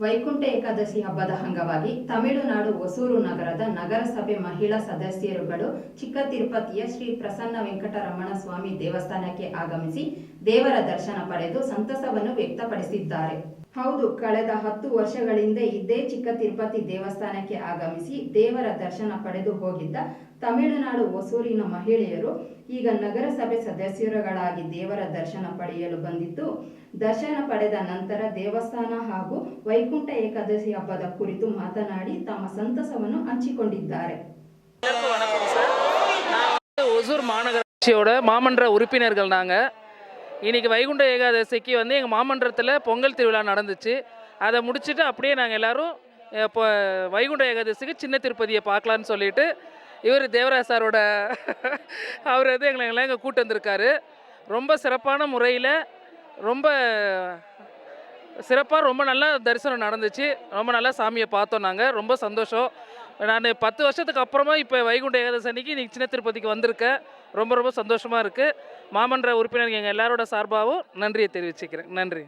ವೈಕುಂಠ ಏಕಾದಶಿ ಹಬ್ಬದ ಅಂಗವಾಗಿ ತಮಿಳುನಾಡು ಹೊಸೂರು ನಗರದ ನಗರಸಭೆ ಮಹಿಳಾ ಸದಸ್ಯರುಗಳು ಚಿಕ್ಕ ತಿರುಪತಿಯ ಶ್ರೀ ಪ್ರಸನ್ನ ವೆಂಕಟರಮಣ ಸ್ವಾಮಿ ದೇವಸ್ಥಾನಕ್ಕೆ ಆಗಮಿಸಿ ದೇವರ ದರ್ಶನ ಪಡೆದು ಸಂತಸವನ್ನು ವ್ಯಕ್ತಪಡಿಸಿದ್ದಾರೆ. ಹೌದು ಕಳೆದ ಹತ್ತು ವರ್ಷಗಳಿಂದ ಇದೇ ಚಿಕ್ಕ ತಿರುಪತಿ ದೇವಸ್ಥಾನಕ್ಕೆ ಆಗಮಿಸಿ ದೇವರ ದರ್ಶನ ಪಡೆದು ಹೋಗಿದ್ದ ತಮಿಳುನಾಡು ಹೊಸೂರಿನ ಮಹಿಳೆಯರು ಈಗ ನಗರಸಭೆ ಸದಸ್ಯರುಗಳಾಗಿ ದೇವರ ದರ್ಶನ ಪಡೆಯಲು ಬಂದಿದ್ದು ದರ್ಶನ ಪಡೆದ ನಂತರ ದೇವಸ್ಥಾನ ಹಾಗೂ ವೈಕುಂಠ ಏಕಾದಶಿ ಹಬ್ಬದ ಕುರಿತು ಮಾತನಾಡಿ ತಮ್ಮ ಸಂತಸವನ್ನು ಹಂಚಿಕೊಂಡಿದ್ದಾರೆ எல்லாருக்கும் வணக்கம் சார் நான் வந்து ஒசூர் மாநகராட்சியோட மாமன்ற உறுப்பினர்கள் நாங்கள் இன்றைக்கி வைகுண்ட ஏகாதசிக்கு வந்து எங்கள் மாமன்றத்தில் பொங்கல் திருவிழா நடந்துச்சு. அதை முடிச்சுட்டு அப்படியே நாங்கள் எல்லாரும் இப்போ வைகுண்ட ஏகாதசிக்கு சின்ன திருப்பதியை பார்க்கலான்னு சொல்லிட்டு இவர் தேவராஜ் சாரோட அவர் வந்து எங்களை எல்லாம் இங்கே கூட்டு வந்திருக்காரு. ரொம்ப சிறப்பான முறையில் ரொம்ப சிறப்பாக ரொம்ப நல்லா தரிசனம் நடந்துச்சு. ரொம்ப நல்லா சாமியை பார்த்தோம் நாங்கள் ரொம்ப சந்தோஷம். நான் பத்து வருஷத்துக்கு அப்புறமா இப்போ வைகுண்ட ஏகாதசி அன்னைக்கு இன்றைக்கி சின்ன திருப்பதிக்கு வந்திருக்கேன். ரொம்ப ரொம்ப சந்தோஷமாக இருக்குது மாமன்ற உறுப்பினர் எங்கள் எல்லாரோட சார்பாகவும் நன்றியை தெரிவிச்சுக்கிறேன் நன்றி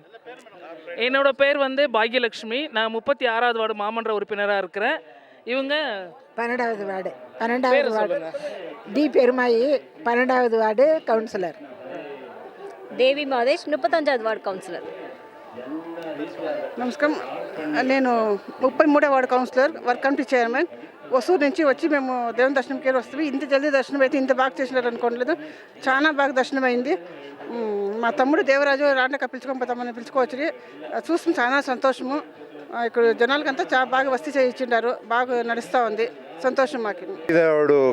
என்னோட பேர் வந்து பாக்யலட்சுமி நான் முப்பத்தி ஆறாவது வார்டு மாமன்ற உறுப்பினராக இருக்கிறேன் இவங்க பன்னெண்டாவது வார்டு பேர் பன்னெண்டாவது வார்டு சொல்லுங்க டி பெருமாயி பன்னெண்டாவது ward councillor Devi Madesh ముప్పతంజాది ward councillor నమస్కారం నేను ముప్పై మూడో ward councillor work committee chairman Hosur నుంచి వచ్చి మేము దేవుని దర్శనంకి వెళ్ళి వస్తాము ఇంత జల్దీ దర్శనం అయితే ఇంత బాగా చేసినారు అనుకోలేదు చాలా బాగా దర్శనం అయింది మా తమ్ముడు దేవరాజు రాండక పిలుచుకొని పోతామని పిలుచుకోవచ్చు చూసి చాలా సంతోషము. ఇక్కడ జనాలకంతా చాలా బాగా వస్తీ చేయించుండారు. బాగా నడుస్తూ ఉంది. సంతోషం మాకు. ఇదే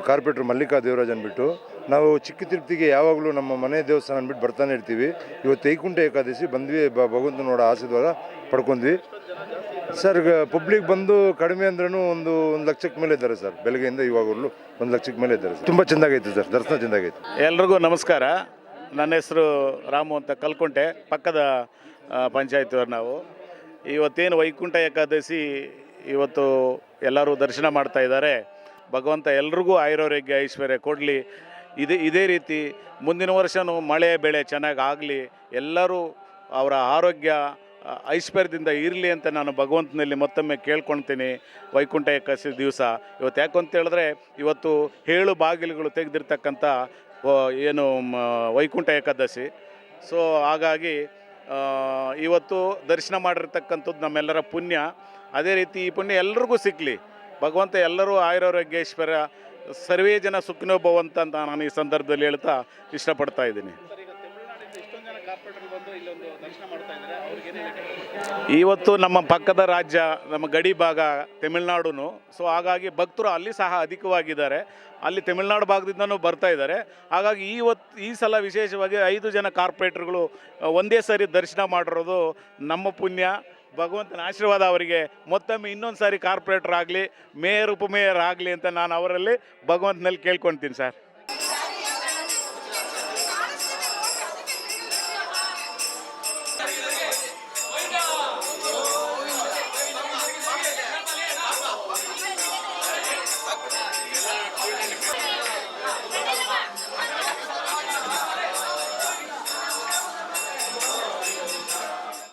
కార్పొరేటర్ మల్లికా దేవరాజు అని బిట్టు. ನಾವು ಚಿಕ್ಕ ತಿರುಪ್ತಿಗೆ ಯಾವಾಗಲೂ ನಮ್ಮ ಮನೆ ದೇವಸ್ಥಾನ ಅಂದ್ಬಿಟ್ಟು ಬರ್ತಾನೆ ಇರ್ತೀವಿ. ಇವತ್ತು ವೈಕುಂಠ ಏಕಾದಶಿ ಬಂದ್ವಿ, ಬ, ಭಗವಂತನೋಡ ಆಶೀರ್ವಾದ ಪಡ್ಕೊಂಡ್ವಿ. ಸರ್ ಪಬ್ಲಿಕ್ ಬಂದು ಕಡಿಮೆ ಅಂದ್ರೂ ಒಂದು ಒಂದು ಲಕ್ಷಕ್ಕೆ ಮೇಲೆ ಇದ್ದಾರೆ ಸರ್ ಬೆಳಗ್ಗೆಯಿಂದ ಇವಾಗಲೂ ಒಂದು ಲಕ್ಷಕ್ಕೆ ಮೇಲೆ ಇದ್ದಾರೆ ತುಂಬ ಚೆಂದಾಗೈತೆ ಸರ್ ದರ್ಶನ ಚೆಂದಾಗೈತೆ. ಎಲ್ರಿಗೂ ನಮಸ್ಕಾರ. ನನ್ನ ಹೆಸರು ರಾಮು ಅಂತ ಕಲ್ಕುಂಟೆ, ಪಕ್ಕದ ಪಂಚಾಯತಿಯವರು ನಾವು. ಇವತ್ತೇನು ವೈಕುಂಠ ಏಕಾದಶಿ, ಇವತ್ತು ಎಲ್ಲರೂ ದರ್ಶನ ಮಾಡ್ತಾ ಇದ್ದಾರೆ. ಭಗವಂತ ಎಲ್ರಿಗೂ ಆಯುರಾರೋಗ್ಯ ಐಶ್ವರ್ಯ ಕೊಡಲಿ. ಇದೇ ಇದೇ ರೀತಿ ಮುಂದಿನ ವರ್ಷವೂ ಮಳೆ, ಬೆಳೆ ಚೆನ್ನಾಗಿ ಆಗಲಿ ಎಲ್ಲರೂ ಅವರ ಆರೋಗ್ಯ ಐಶ್ವರ್ಯದಿಂದ ಇರಲಿ ಅಂತ ನಾನು ಭಗವಂತನಲ್ಲಿ ಮತ್ತೊಮ್ಮೆ ಕೇಳ್ಕೊಳ್ತೀನಿ. ವೈಕುಂಠ ಏಕಾದಶಿ ದಿವಸ. ಇವತ್ತು ಯಾಕೆ ಹೇಳಿದ್ರೆ, ಇವತ್ತು ಹೇಳು ಬಾಗಿಲುಗಳು ತೆಗೆದಿರ್ತಕ್ಕಂಥ ಏನು ವೈಕುಂಠ ಏಕಾದಶಿ. ಸೊ ಹಾಗಾಗಿ ಇವತ್ತು ದರ್ಶನ ಮಾಡಿರ್ತಕ್ಕಂಥದ್ದು ನಮ್ಮೆಲ್ಲರ ಪುಣ್ಯ. ಅದೇ ರೀತಿ ಈ ಪುಣ್ಯ ಎಲ್ರಿಗೂ ಸಿಕ್ಕಲಿ ಭಗವಂತ ಎಲ್ಲರೂ ಆಯುರಾರೋಗ್ಯ ಸರ್ವೇ ಜನ ಸುಖಿನೋ ಅಂತ ನಾನು ಈ ಸಂದರ್ಭದಲ್ಲಿ ಹೇಳ್ತಾ ಇಷ್ಟಪಡ್ತಾ ಇದ್ದೀನಿ. ಇವತ್ತು ನಮ್ಮ ಪಕ್ಕದ ರಾಜ್ಯ, ನಮ್ಮ ಗಡಿ ಭಾಗ ತಮಿಳ್ನಾಡುನು. ಸೊ ಹಾಗಾಗಿ ಭಕ್ತರು ಅಲ್ಲಿ ಸಹ ಅಧಿಕವಾಗಿದ್ದಾರೆ. ಅಲ್ಲಿ ತಮಿಳ್ನಾಡು ಭಾಗದಿಂದನೂ ಬರ್ತಾ ಇದ್ದಾರೆ. ಹಾಗಾಗಿ ಇವತ್ತು ಈ ಸಲ ವಿಶೇಷವಾಗಿ ಐದು ಜನ ಕಾರ್ಪೊರೇಟರ್ಗಳು ಒಂದೇ ಸರಿ ದರ್ಶನ ಮಾಡಿರೋದು ನಮ್ಮ ಪುಣ್ಯ. ಭಗವಂತನ ಆಶೀರ್ವಾದ ಅವರಿಗೆ. ಮತ್ತೊಮ್ಮೆ ಇನ್ನೊಂದು ಸಾರಿ ಕಾರ್ಪೊರೇಟರ್ ಆಗಲಿ, ಮೇಯರ್, ಉಪಮೇಯರ್ ಆಗಲಿ ಅಂತ ನಾನು ಅವರಲ್ಲಿ ಭಗವಂತನಲ್ಲಿ ಕೇಳ್ಕೊಳ್ತೀನಿ ಸರ್.